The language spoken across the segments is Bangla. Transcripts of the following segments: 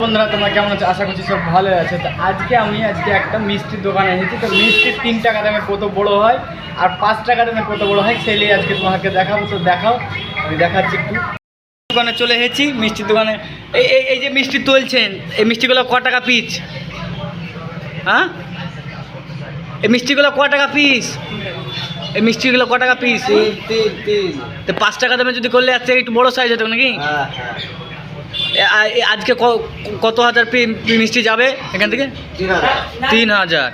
বন্ধুরা তোমরা কেমন আছো? আশা করছি সব ভালো আছে। তো আজকে আমি আজকে একটা মিষ্টির দোকানে এসেছি তো মিষ্টির তিন টাকা দামে কত বড় হয় আর পাঁচ টাকা দামে কত বড় হয় সেই নিয়ে আজকে তোমাকে দেখাবো। তো দেখাও আমি দেখাচ্ছি একটু। দোকানে চলে এসেছি মিষ্টির দোকানে। এই এই এই যে মিষ্টি তুলছেন এই মিষ্টিগুলো ক টাকা পিস হ্যাঁ? এই মিষ্টিগুলো ক টাকা পিস এই মিষ্টিগুলো ক টাকা পিস তো পাঁচ টাকা দামে যদি করলে আজকে একটু বড় সাইজ হতো নাকি? হ্যাঁ হ্যাঁ। আজকে কত হাজার মিষ্টি যাবে এখান থেকে? তিন হাজার।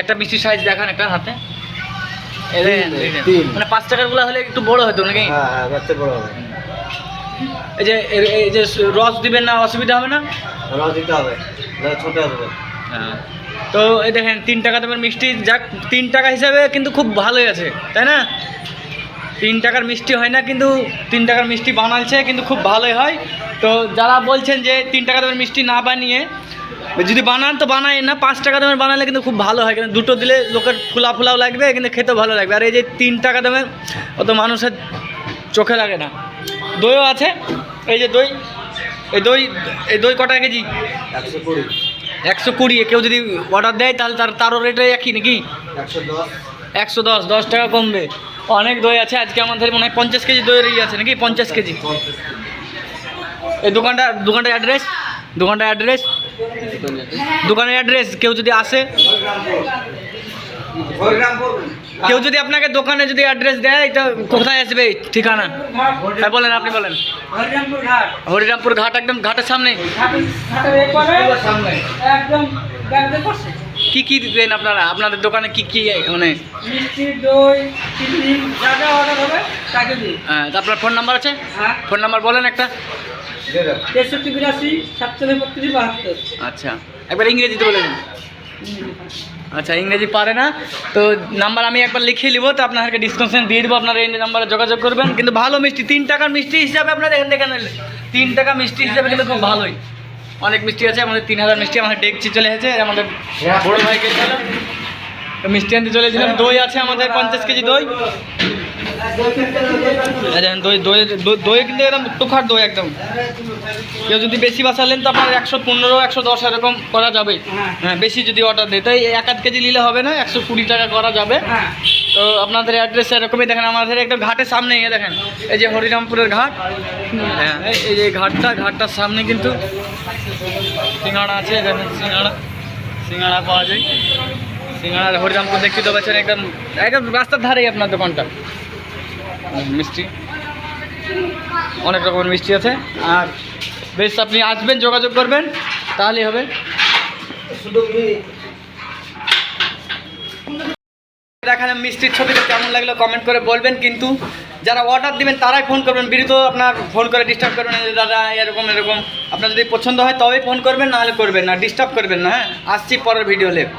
একটা মিষ্টি সাইজ দেখান একটা হাতে। মানে পাঁচ টাকারগুলো হলে একটু বড় হতো নাকি? হ্যাঁ হ্যাঁ বড় হবে। এই যে এই যে রস দিবেন না অসুবিধা হবে না? রস দিতে হবে ছোট হবে। হ্যাঁ। তো এই দেখেন তিন টাকা দামের মিষ্টি যাক তিন টাকা হিসাবে কিন্তু খুব ভালোই আছে তাই না? তিন টাকার মিষ্টি হয় না কিন্তু তিন টাকার মিষ্টি বানাচ্ছে কিন্তু খুব ভালোই হয়। তো যারা বলছেন যে তিন টাকা দামের মিষ্টি না বানিয়ে যদি বানান তো বানায় না পাঁচ টাকা দামের বানালে কিন্তু খুব ভালো হয় কিন্তু দুটো দিলে লোকের ফুলা ফুলাও লাগবে কিন্তু খেতেও ভালো লাগবে। আর এই যে তিন টাকা দামের অত মানুষের চোখে লাগে না। দইও আছে এই যে দই এই দই এই দই কটা কেজি? একশো কুড়ি। একশো কুড়ি কেউ যদি অর্ডার দেয় তাহলে তার তারও রেটে একই নাকি? একশো দশ। একশো দশ দশ টাকা কমবে। অনেক দই আছে, আজকে আমাদের মনে হয় পঞ্চাশ কেজি দই আছে নাকি? পঞ্চাশ কেজি। এই দোকানটা, দোকানটার অ্যাড্রেস দোকানটার অ্যাড্রেস দোকানের অ্যাড্রেস কেউ যদি আসে? কেউ যদি আপনাকে দোকানে যদি অ্যাড্রেস দেয় এটা কোথায় আসবে? ঠিকানা? হ্যাঁ বলেন, আপনি বলেন। হরিরামপুর ঘাট, একদম ঘাটের সামনে। কি কি দেন আপনারা? আপনাদের দোকানে কি কি মানে? মিষ্টি দই চিনি যা যা অর্ডার হবে তাকে দিই হ্যাঁ, তা আপনার ফোন নাম্বার আছে? হ্যাঁ। ফোন নাম্বার বলেন একটা। তেষট্টি বিরাশি সাতচল্লিশ বত্রিশ বাহাত্তর। আচ্ছা একবার ইংরেজিতে বলে দিন। আচ্ছা ইংরেজি পারে না। তো নাম্বার আমি একবার লিখিয়ে নিব তো আপনাদেরকে ডিসকাউন্ট দিয়ে দেবো আপনারা এই নাম্বারে যোগাযোগ করবেন। কিন্তু ভালো মিষ্টি তিন টাকার মিষ্টি হিসাবে আপনারা এখান থেকে তিন টাকা মিষ্টি হিসাবে কিন্তু খুব ভালোই। অনেক মিষ্টি আছে আমাদের তিন হাজার মিষ্টি আমাদের ডেকচি চলে এসেছে আমাদের বড় ভাইকে চলে। তো মিষ্টি আনতে চলেছিলাম দই আছে আমাদের পঞ্চাশ কেজি দই। দই দই দই- দই কিন্তু একদম টুখার দই একদম। কেউ যদি বেশি বাসালেন তো আপনার একশো পনেরো একশো দশ এরকম করা যাবে। হ্যাঁ। হ্যাঁ বেশি যদি অর্ডার দেয়। তাই এক আধ কেজি নিলে হবে না একশো কুড়ি টাকা করা যাবে। হ্যাঁ। তো আপনাদের অ্যাড্রেস এরকমই দেখেন, আমাদের একটা ঘাটের সামনে, এই দেখেন, এই যে হরিরামপুরের ঘাট। হ্যাঁ এই- যে ঘাটটা, ঘাটটার সামনে কিন্তু সিঙ্গাড়া আছে, এখানে সিঙ্গাড়া সিঙ্গাড়া পাওয়া যায়। সিঙ্গাড়া হরিরামপুর দেখতে তো পাচ্ছেন একদম একদম রাস্তার ধারেই আপনার দোকানটা। মিষ্টি। অনেক রকমের মিষ্টি আছে। আর বেশ, আপনি আসবেন, যোগাযোগ করবেন, তাহলেই হবে। শুধু কি দেখালাম মিষ্টির ছবিটা কেমন লাগল কমেন্ট করে বলবেন, কিন্তু যারা অর্ডার দিবেন, তারাই ফোন করবেন। বিরুদ্ধ আপনার ফোন করে ডিস্টার্ব করবেন দাদা, এরকম এরকম। আপনার যদি পছন্দ হয়, তবেই ফোন করবেন নাহলে করবেন না ডিস্টার্ব করবেন না হ্যাঁ? আসছি পরের ভিডিও লেপ